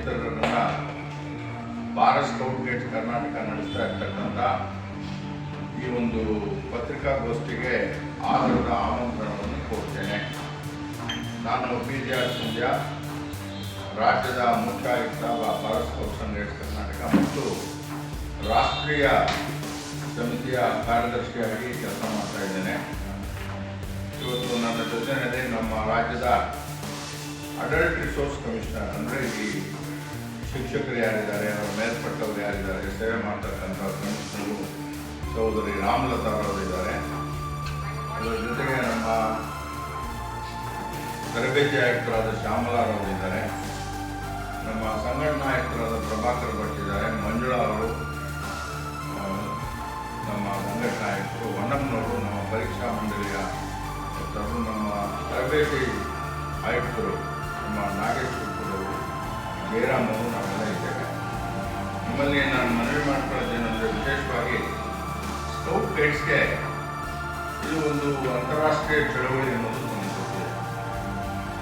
ಇತರರನ್ನ Bharat scout guides Karnataka ನಡೆಸ್ತಾ ಇರ್ತಕ್ಕಂಥ ಈ ಒಂದು ಪತ್ರಿಕಾಗೋಷ್ಠಿಗೆ ಆಧಾರದ ಆಮಂತ್ರಣವನ್ನು ಕೊಡ್ತೇನೆ. ನಾನು ಪಿ ಜಿ ಆರ್ ಸಂಧ್ಯಾ ರಾಜ್ಯದ ಮುಖ್ಯ ಆಯುಕ್ತ Bharat scouts and guides Karnataka ಮತ್ತು ರಾಷ್ಟ್ರೀಯ ಸಮಿತಿಯ ಕಾರ್ಯದರ್ಶಿಯಾಗಿ ಕೆಲಸ ಮಾಡ್ತಾ ಇದ್ದೇನೆ. ಇವತ್ತು ನನ್ನ ಜೊತೆನಲ್ಲಿ ನಮ್ಮ ರಾಜ್ಯದ ಅಡಲ್ಟ್ ರಿಸೋರ್ಸ್ ಕಮಿಷನರ್ ಅಂದರೆ ಈ ಶಿಕ್ಷಕರು ಯಾರಿದ್ದಾರೆ, ಅವರ ಮೇಲ್ಪಟ್ಟವರು ಯಾರಿದ್ದಾರೆ, ಸೇವೆ ಮಾಡ್ತಕ್ಕಂಥ ಸಂಸ್ಥೆಗಳು, ಸಹೋದರಿ ರಾಮಲತಾ ಅವರಿದ್ದಾರೆ ಅದರ ಜೊತೆಗೆ ನಮ್ಮ ತರಬೇತಿ ಆಯುಕ್ತರಾದ ಶ್ಯಾಮಲಾರವರಿದ್ದಾರೆ ನಮ್ಮ ಸಂಘಟನಾ ಆಯುಕ್ತರಾದ ಪ್ರಭಾಕರ್ ಭಟ್ ಇದ್ದಾರೆ, ಮಂಜುಳಾ ಅವರು ನಮ್ಮ ಸಂಘಟನಾ ಆಯುಕ್ತರು, ವಣ್ಣಮ್ಮನವರು ನಮ್ಮ ಪರೀಕ್ಷಾ ಮಂಡಳಿಯ ನಮ್ಮ ತರಬೇತಿ ಆಯುಕ್ತರು, ನಮ್ಮ ನಾಗೇಶ್ ಅವರು ಜಯರಾಮ್ ಅವರು ನಾವೆಲ್ಲ ಇದ್ದೇವೆ. ನಿಮ್ಮಲ್ಲಿ ನಾನು ಮನವಿ ಮಾಡ್ಕೊಳ್ಳೋದೇನೆಂದರೆ ವಿಶೇಷವಾಗಿ ಸ್ಕೌಟ್ ಗೈಡ್ಸ್ಗೆ ಇದು ಒಂದು ಅಂತಾರಾಷ್ಟ್ರೀಯ ಚಳವಳಿ ಅನ್ನೋದು ನಮಗೆ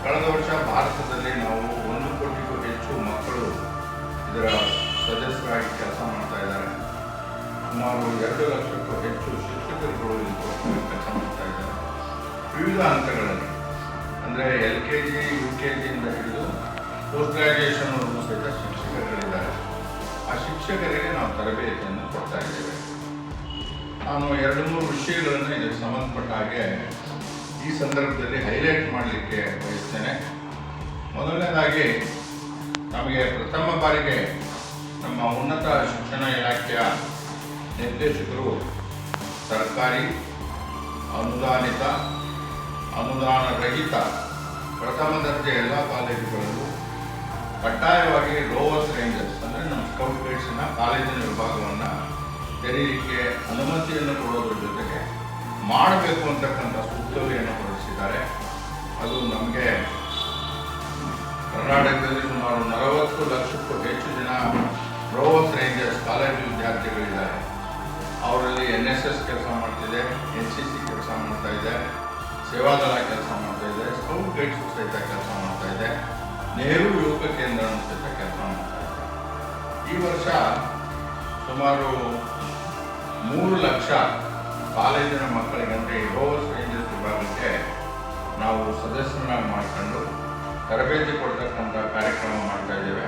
ಕಳೆದ ವರ್ಷ ಭಾರತದಲ್ಲಿ ನಾವು ಒಂದು ಕೋಟಿಗೂ ಹೆಚ್ಚು ಮಕ್ಕಳು ಇದರ ಸದಸ್ಯರಾಗಿ ಕೆಲಸ ಮಾಡ್ತಾ ಇದ್ದಾರೆ. ಸುಮಾರು ಎರಡು ಲಕ್ಷಕ್ಕೂ ಹೆಚ್ಚು ಶಿಕ್ಷಕರುಗಳು ಕೆಲಸ ಮಾಡ್ತಾ ಇದ್ದಾರೆ. ವಿವಿಧ ಹಂತಗಳಲ್ಲಿ. ಅಂದರೆ L K G, U K ಜಿಯಿಂದ ಹಿಡಿದು ಪೋಸ್ಟ್ ಗ್ರಾಜುಯೇಷನ್ ಸಹಿತ ಶಿಕ್ಷಕರುಗಳಿದ್ದಾರೆ ಆ ಶಿಕ್ಷಕರಿಗೆ ನಾವು ತರಬೇತಿಯನ್ನು ಕೊಡ್ತಾ ಇದ್ದೇವೆ. ನಾನು ಎರಡು ಮೂರು ವಿಷಯಗಳನ್ನು ಇದಕ್ಕೆ ಸಂಬಂಧಪಟ್ಟ ಹಾಗೆ ಈ ಸಂದರ್ಭದಲ್ಲಿ ಹೈಲೈಟ್ ಮಾಡಲಿಕ್ಕೆ ಬಯಸ್ತೇನೆ. ಮೊದಲನೇದಾಗಿ, ನಮಗೆ ಪ್ರಥಮ ಬಾರಿಗೆ ನಮ್ಮ ಉನ್ನತ ಶಿಕ್ಷಣ ಇಲಾಖೆಯ ನಿರ್ದೇಶಕರು ಸರ್ಕಾರಿ, ಅನುದಾನಿತ ಅನುದಾನ ರಹಿತ ಪ್ರಥಮ ದರ್ಜೆ ಎಲ್ಲ ಕಾಲೇಜುಗಳಲ್ಲೂ ಕಡ್ಡಾಯವಾಗಿ ರೋವರ್ಸ್ ರೇಂಜರ್ಸ್, ಅಂದರೆ ನಮ್ಮ ಸ್ಕೌಟ್ ಗೈಡ್ಸನ್ನು ಕಾಲೇಜಿನ ವಿಭಾಗವನ್ನು ತೆರೀಲಿಕ್ಕೆ ಅನುಮತಿಯನ್ನು ಕೊಡೋದ್ರ ಜೊತೆಗೆ ಮಾಡಬೇಕು ಅಂತಕ್ಕಂಥ ಸುತ್ತೋಲೆಯನ್ನು ಹೊರಡಿಸಿದ್ದಾರೆ. ಅದು ನಮಗೆ ಕರ್ನಾಟಕದಲ್ಲಿ ಸುಮಾರು ನಲವತ್ತು ಲಕ್ಷಕ್ಕೂ ಹೆಚ್ಚು ಜನ ರೋವರ್ಸ್ ರೇಂಜರ್ಸ್ ಕಾಲೇಜು ವಿದ್ಯಾರ್ಥಿಗಳಿದ್ದಾರೆ. ಅವರಲ್ಲಿ ಎನ್ ಎಸ್ ಎಸ್ ಕೆಲಸ ಮಾಡ್ತಿದೆ ಎನ್ ಸಿ ಸಿ ಕೆಲಸ ಮಾಡ್ತಾ ಇದೆ, ಸೇವಾದಳ ಕೆಲಸ ಮಾಡ್ತಾ ಇದೆ, ಸ್ಕೌಟ್ ಗೈಡ್ಸ್ ಸಹಿತ ಕೆಲಸ ಮಾಡ್ತಾ ಇದೆ. ನೆಹರು ಯೋಗ ಕೇಂದ್ರ ಅಂತ ಕೆಲಸ ಈ ವರ್ಷ ಸುಮಾರು ಮೂರು ಲಕ್ಷ ಕಾಲೇಜಿನ ಮಕ್ಕಳಿಗೆ ಅಂದರೆ ಯೋಗ ರೋವರ್ಸ್ ವಿಭಾಗಕ್ಕೆ ನಾವು ಸದಸ್ಯರನ್ನಾಗಿ ಮಾಡಿಕೊಂಡು ತರಬೇತಿ ಕೊಡ್ತಕ್ಕಂಥ ಕಾರ್ಯಕ್ರಮ ಮಾಡ್ತಾ ಇದ್ದೇವೆ.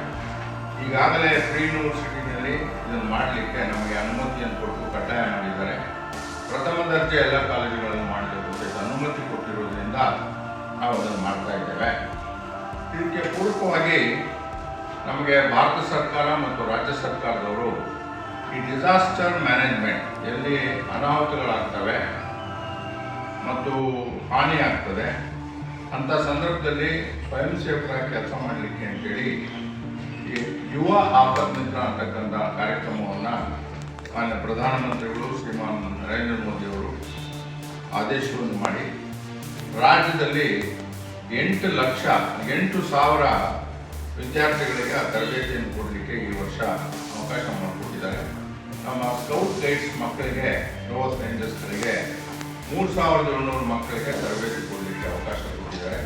ಈಗಾಗಲೇ ಫ್ರೀ ಯೂನಿವರ್ಸಿಟಿನಲ್ಲಿ ಇದನ್ನು ಮಾಡಲಿಕ್ಕೆ ನಮಗೆ ಅನುಮತಿಯನ್ನು ಕೊಟ್ಟು ಕಡ್ಡಾಯ ಮಾಡಿದ್ದಾರೆ. ಪ್ರಥಮ ದರ್ಜೆ ಎಲ್ಲ ಕಾಲೇಜುಗಳನ್ನು ಮಾಡಬೇಕು ಅನುಮತಿ ಕೊಟ್ಟಿರುವುದರಿಂದ ನಾವು ಅದನ್ನು ಮಾಡ್ತಾ ಇದ್ದೇವೆ. ಇದಕ್ಕೆ ಪೂರಕವಾಗಿ ನಮಗೆ ಭಾರತ ಸರ್ಕಾರ ಮತ್ತು ರಾಜ್ಯ ಸರ್ಕಾರದವರು ಈ ಡಿಸಾಸ್ಟರ್ ಮ್ಯಾನೇಜ್ಮೆಂಟ್ ಎಲ್ಲಿ ಅನಾಹುತಗಳಾಗ್ತವೆ ಮತ್ತು ಹಾನಿ ಆಗ್ತದೆ ಅಂಥ ಸಂದರ್ಭದಲ್ಲಿ ಸ್ವಯಂ ಸೇವಕರಾಗಿ ಕೆಲಸ ಮಾಡಲಿಕ್ಕೆ ಅಂತೇಳಿ ಈ ಯುವ ಆಪತ್ ಮಿತ್ರ ಅಂತಕ್ಕಂಥ ಕಾರ್ಯಕ್ರಮವನ್ನು ಮಾನ್ಯ ಪ್ರಧಾನಮಂತ್ರಿಗಳು ಶ್ರೀಮಾನ್ ನರೇಂದ್ರ ಮೋದಿಯವರು ಆದೇಶವನ್ನು ಮಾಡಿ ರಾಜ್ಯದಲ್ಲಿ ಎಂಟು ಲಕ್ಷ, ಎಂಟು ಸಾವಿರ ವಿದ್ಯಾರ್ಥಿಗಳಿಗೆ ಆ ತರಬೇತಿಯನ್ನು ಕೊಡಲಿಕ್ಕೆ ಈ ವರ್ಷ ಅವಕಾಶ ಮಾಡಿಕೊಟ್ಟಿದ್ದಾರೆ. ನಮ್ಮ ಸ್ಕೌಟ್ ಗೈಡ್ಸ್ ಮಕ್ಕಳಿಗೆ, ರೋಸ್ ರೇಂಜರ್ಸ್ಗಳಿಗೆ ಮೂರು ಸಾವಿರದ ಏಳ್ನೂರು ಮಕ್ಕಳಿಗೆ ತರಬೇತಿ ಕೊಡಲಿಕ್ಕೆ ಅವಕಾಶ ಕೊಟ್ಟಿದ್ದಾರೆ.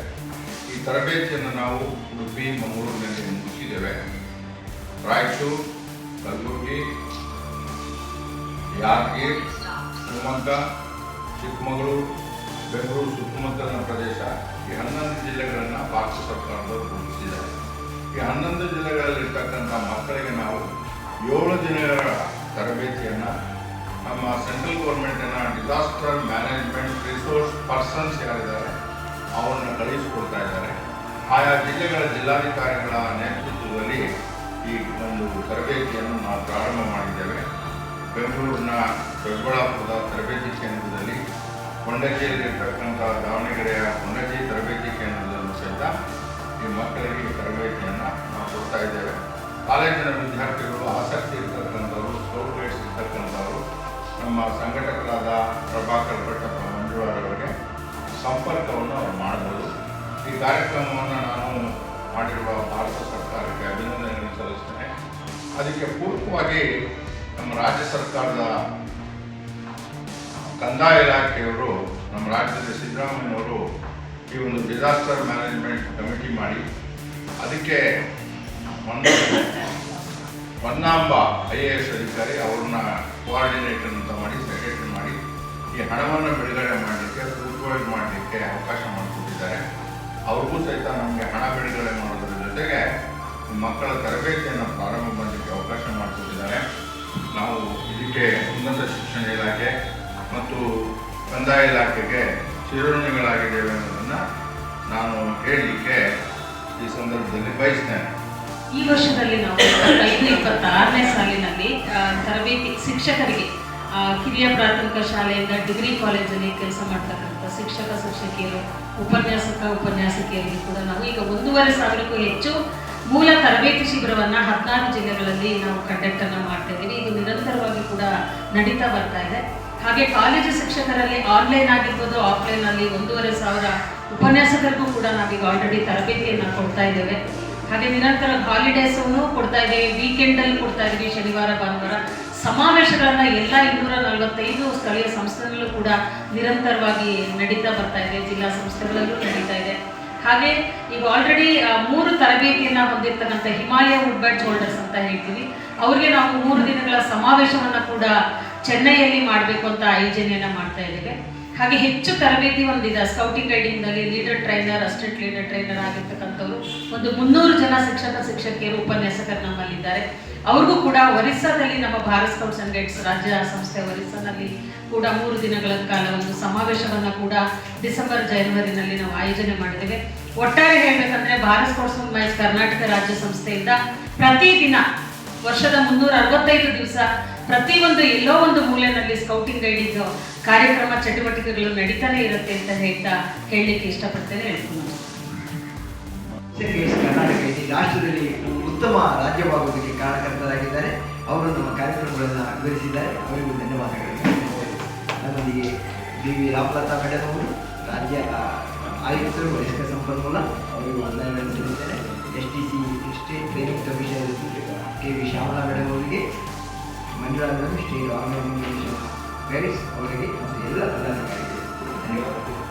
ಈ ತರಬೇತಿಯನ್ನು ನಾವು ಉಡುಪಿ, ಮಂಗಳೂರಿನಲ್ಲಿ ಮುಗಿಸಿದ್ದೇವೆ ರಾಯಚೂರು ಕಲಬುರಗಿ ಯಾದಗಿರಿ, ಶಿವಮೊಗ್ಗ, ಚಿಕ್ಕಮಗಳೂರು ಬೆಂಗಳೂರು ಸುತ್ತಮುತ್ತಲಿನ ಪ್ರದೇಶ ಈ ಹನ್ನೊಂದು ಜಿಲ್ಲೆಗಳನ್ನು ಭಾರತ ಸರ್ಕಾರದವರು ಗುರುತಿಸಿದ್ದಾರೆ. ಈ ಹನ್ನೊಂದು ಜಿಲ್ಲೆಗಳಲ್ಲಿರ್ತಕ್ಕಂಥ ಮಕ್ಕಳಿಗೆ ನಾವು ಏಳು ದಿನಗಳ ತರಬೇತಿಯನ್ನು, ನಮ್ಮ ಸೆಂಟ್ರಲ್ ಗೌರ್ಮೆಂಟಿನ ಡಿಸಾಸ್ಟರ್ ಮ್ಯಾನೇಜ್ಮೆಂಟ್ ರಿಸೋರ್ಸ್ ಪರ್ಸನ್ಸ್ ಯಾರಿದ್ದಾರೆ, ಅವರನ್ನು ಕಳಿಸಿಕೊಡ್ತಾ ಇದ್ದಾರೆ. ಆಯಾ ಜಿಲ್ಲೆಗಳ ಜಿಲ್ಲಾಧಿಕಾರಿಗಳ ನೇತೃತ್ವದಲ್ಲಿ ಈ ಒಂದು ತರಬೇತಿಯನ್ನು ನಾವು ಪ್ರಾರಂಭ ಮಾಡಿದ್ದೇವೆ. ಬೆಂಗಳೂರಿನ ದೊಡ್ಡಬಳ್ಳಾಪುರದ ತರಬೇತಿ ಕೇಂದ್ರದಲ್ಲಿ ಕೊಂಡಜ್ಜಿಯಲ್ಲಿರ್ತಕ್ಕಂಥ ದಾವಣಗೆರೆಯ ಕೊಂಡಜ್ಜಿ ತರಬೇತಿ ಕೇಂದ್ರದಲ್ಲೂ ಸಹಿತ ಈ ಮಕ್ಕಳಿಗೆ ತರಬೇತಿಯನ್ನು ನಾವು ಕೊಡ್ತಾ ಇದ್ದೇವೆ. ಕಾಲೇಜಿನ ವಿದ್ಯಾರ್ಥಿಗಳು ಆಸಕ್ತಿ ಇರ್ತಕ್ಕಂಥವ್ರು ಸ್ಕೌಟ್ ಗೈಡ್ಸ್ ಇರ್ತಕ್ಕಂಥವ್ರು, ನಮ್ಮ ಸಂಘಟಕರಾದ ಪ್ರಭಾಕರ್ ಭಟ್ಟಪ್ಪ ಮಂಜುಳಾರವರಿಗೆ ಸಂಪರ್ಕವನ್ನು ಅವರು ಮಾಡ್ಬೋದು. ಈ ಕಾರ್ಯಕ್ರಮವನ್ನು ನಾನು ಮಾಡಿರುವ ಭಾರತ ಸರ್ಕಾರಕ್ಕೆ ಅಭಿನಂದನೆಗಳನ್ನು ಸಲ್ಲಿಸ್ತೇನೆ. ಅದಕ್ಕೆ ಪೂರ್ವವಾಗಿ ನಮ್ಮ ರಾಜ್ಯ ಸರ್ಕಾರದ ಕಂದಾಯ ಇಲಾಖೆಯವರು ನಮ್ಮ ರಾಜ್ಯದ ಸಿದ್ದರಾಮಯ್ಯನವರು ಈ ಒಂದು ಡಿಸಾಸ್ಟರ್ ಮ್ಯಾನೇಜ್ಮೆಂಟ್ ಕಮಿಟಿ ಮಾಡಿ, ಅದಕ್ಕೆ ಹೊನ್ನ ಹೊನ್ನಾಂಬ ಐ ಎ ಎಸ್ ಅಧಿಕಾರಿ ಅವ್ರನ್ನ ಕೋಆರ್ಡಿನೇಟರ್ ಅಂತ ಮಾಡಿ ಸೆಕ್ರೆಟರಿ ಮಾಡಿ ಈ ಹಣವನ್ನು ಬಿಡುಗಡೆ ಮಾಡಲಿಕ್ಕೆ ಸೂಪರ್ವೈಸ್ ಮಾಡಲಿಕ್ಕೆ ಅವಕಾಶ ಮಾಡಿಕೊಟ್ಟಿದ್ದಾರೆ. ಅವ್ರಿಗೂ ಸಹಿತ ನಮಗೆ ಹಣ ಬಿಡುಗಡೆ ಮಾಡೋದ್ರ ಜೊತೆಗೆ ಮಕ್ಕಳ ತರಬೇತಿಯನ್ನು ಪ್ರಾರಂಭ ಮಾಡಲಿಕ್ಕೆ ಅವಕಾಶ ಮಾಡಿಕೊಟ್ಟಿದ್ದಾರೆ. ನಾವು ಇದಕ್ಕೆ ಉನ್ನತ ಶಿಕ್ಷಣ ಇಲಾಖೆ ಮತ್ತು ಕಂದಾಯ ಇಲಾಖೆಗೆ ಶಿರೋಣಿಗಳಾಗಿದ್ದೇವೆ ಅನ್ನೋದನ್ನು ನಾನು ಹೇಳಲಿಕ್ಕೆ ಈ ಸಂದರ್ಭದಲ್ಲಿ ಬಯಸ್ತೇನೆ. ಈ ವರ್ಷದಲ್ಲಿ ನಾವು ಐದು ಇಪ್ಪತ್ತಾರನೇ ಸಾಲಿನಲ್ಲಿ ತರಬೇತಿ ಶಿಕ್ಷಕರಿಗೆ ಕಿರಿಯ ಪ್ರಾಥಮಿಕ ಶಾಲೆಯಿಂದ ಡಿಗ್ರಿ ಕಾಲೇಜಲ್ಲಿ ಕೆಲಸ ಮಾಡ್ತಕ್ಕಂಥ ಶಿಕ್ಷಕ ಶಿಕ್ಷಕಿಯರು, ಉಪನ್ಯಾಸಕ ಉಪನ್ಯಾಸಕಿಯರಿಗೆ ಕೂಡ ನಾವು ಈಗ ಒಂದೂವರೆ ಸಾವಿರಕ್ಕೂ ಹೆಚ್ಚು ಮೂಲ ತರಬೇತಿ ಶಿಬಿರವನ್ನು ಹದಿನಾರು ಜಿಲ್ಲೆಗಳಲ್ಲಿ ನಾವು ಕಂಡಕ್ಟನ್ನು ಮಾಡ್ತಾ ಇದ್ದೀವಿ. ಇದು ನಿರಂತರವಾಗಿ ಕೂಡ ನಡೀತಾ ಬರ್ತಾ ಇದೆ. ಹಾಗೆ ಕಾಲೇಜು ಶಿಕ್ಷಕರಲ್ಲಿ ಆನ್ಲೈನ್ ಆಗಿರ್ಬೋದು ಆಫ್ಲೈನ್ ಅಲ್ಲಿ ಒಂದೂವರೆ ಸಾವಿರ ಉಪನ್ಯಾಸಕರಿಗೂ ಕೂಡ ನಾವೀಗ ಆಲ್ರೆಡಿ ತರಬೇತಿಯನ್ನು ಕೊಡ್ತಾ ಇದ್ದೇವೆ. ಹಾಗೆ ನಿರಂತರ ಹಾಲಿಡೇಸ್ ಕೊಡ್ತಾ ಇದ್ದೀವಿ. ವೀಕೆಂಡ್ ಅಲ್ಲಿ ಕೊಡ್ತಾ ಇದ್ದೀವಿ, ಶನಿವಾರ, ಭಾನುವಾರ. ಸಮಾವೇಶಗಳನ್ನ ಎಲ್ಲ ಇನ್ನೂರ ನಲವತ್ತೈದು ಸ್ಥಳೀಯ ಸಂಸ್ಥೆಗಳಲ್ಲೂ ಕೂಡ ನಿರಂತರವಾಗಿ ನಡೀತಾ ಬರ್ತಾ ಇದೆ. ಜಿಲ್ಲಾ ಸಂಸ್ಥೆಗಳಲ್ಲೂ ನಡೀತಾ ಇದೆ. ಹಾಗೆ ಈಗ ಆಲ್ರೆಡಿ ಮೂರು ತರಬೇತಿಯನ್ನ ಹೊಂದಿರ್ತಕ್ಕಂಥ ಹಿಮಾಲಯ ವುಡ್ ಬ್ಯಾಟ್ ಹೋಲ್ಡರ್ಸ್ ಅಂತ ಹೇಳ್ತೀವಿ. ಅವ್ರಿಗೆ ನಾವು ಮೂರು ದಿನಗಳ ಸಮಾವೇಶವನ್ನ ಕೂಡ ಚೆನ್ನೈಯಲ್ಲಿ ಮಾಡಬೇಕು ಅಂತ ಆಯೋಜನೆಯನ್ನ ಮಾಡ್ತಾ ಇದ್ದೇವೆ. ಹಾಗೆ ಹೆಚ್ಚು ತರಬೇತಿ ಹೊಂದಿದ scouting ಗೈಡಿಂಗ್ನಲ್ಲಿ leader trainer assistant leader trainer ಆಗಿರ್ತಕ್ಕಂಥವ್ರು ಒಂದು ಮುನ್ನೂರು ಜನ ಶಿಕ್ಷಕ, ಶಿಕ್ಷಕಿಯರು, ಉಪನ್ಯಾಸಕರು ನಮ್ಮಲ್ಲಿದ್ದಾರೆ. ಅವ್ರಿಗೂ ಕೂಡ ಒರಿಸ್ಸಾದಲ್ಲಿ ನಮ್ಮ ಭಾರತ್ ಸ್ಕೌಟ್ಸ್ ಅಂಡ್ ಗೈಡ್ಸ್ ರಾಜ್ಯ ಸಂಸ್ಥೆ ಒರಿಸ್ಸಾನಲ್ಲಿ ಕೂಡ ಮೂರು ದಿನಗಳ ಕಾಲ ಒಂದು ಸಮಾವೇಶವನ್ನು ಕೂಡ ಡಿಸೆಂಬರ್, ಜನವರಿನಲ್ಲಿ ನಾವು ಆಯೋಜನೆ ಮಾಡಿದ್ದೇವೆ. ಒಟ್ಟಾರೆ ಹೇಳಬೇಕಂದ್ರೆ Bharat scouts and guides Karnataka ರಾಜ್ಯ ಸಂಸ್ಥೆಯಿಂದ ಪ್ರತಿದಿನ ವರ್ಷದ ಮುನ್ನೂರ ಅರವತ್ತೈದು ದಿವಸ ಪ್ರತಿಯೊಂದು ಎಲ್ಲೋ ಒಂದು ಮೂಲೆಯಲ್ಲಿ ಸ್ಕೌಟಿಂಗ್ ಗೈಡಿಂಗ್ ಕಾರ್ಯಕ್ರಮ ಚಟುವಟಿಕೆಗಳು ನಡೀತಾನೆ ಇರುತ್ತೆ ಅಂತ ಹೇಳ್ತಾ ಹೇಳಲಿಕ್ಕೆ ಇಷ್ಟಪಡ್ತೇನೆ ಹೇಳ್ಕೊಂಡು ಕರ್ನಾಟಕ ರಾಷ್ಟ್ರದಲ್ಲಿ ಉತ್ತಮ ರಾಜ್ಯವಾಗುವುದಕ್ಕೆ ಕಾರಣಕರ್ತರಾಗಿದ್ದಾರೆ. ಅವರು ನಮ್ಮ ಕಾರ್ಯಕ್ರಮಗಳನ್ನು ವಿವರಿಸಿದ್ದಾರೆ ಅವರಿಗೂ ಧನ್ಯವಾದಗಳು. ನಮ್ಮೊಂದಿಗೆ ಡಿ ವಿ ರಾಮಲತಾ ಮೇಡಮ್ ಅವರು, ರಾಜ್ಯ ಆಯುಕ್ತರು, ವರಿಷ್ಠ ಸಂಪನ್ಮೂಲ ಅವರಿಗೂ ವಂದನೆಗಳನ್ನು S T C state training commissioner K V Shyamala madam ಮಂಜುಳಾದಲ್ಲಿ Shri organisation ಪ್ಯಾರಿಸ್ ಅವರಿಗೆ ಮತ್ತು ಎಲ್ಲ ಧನ್ಯವಾದಗಳು.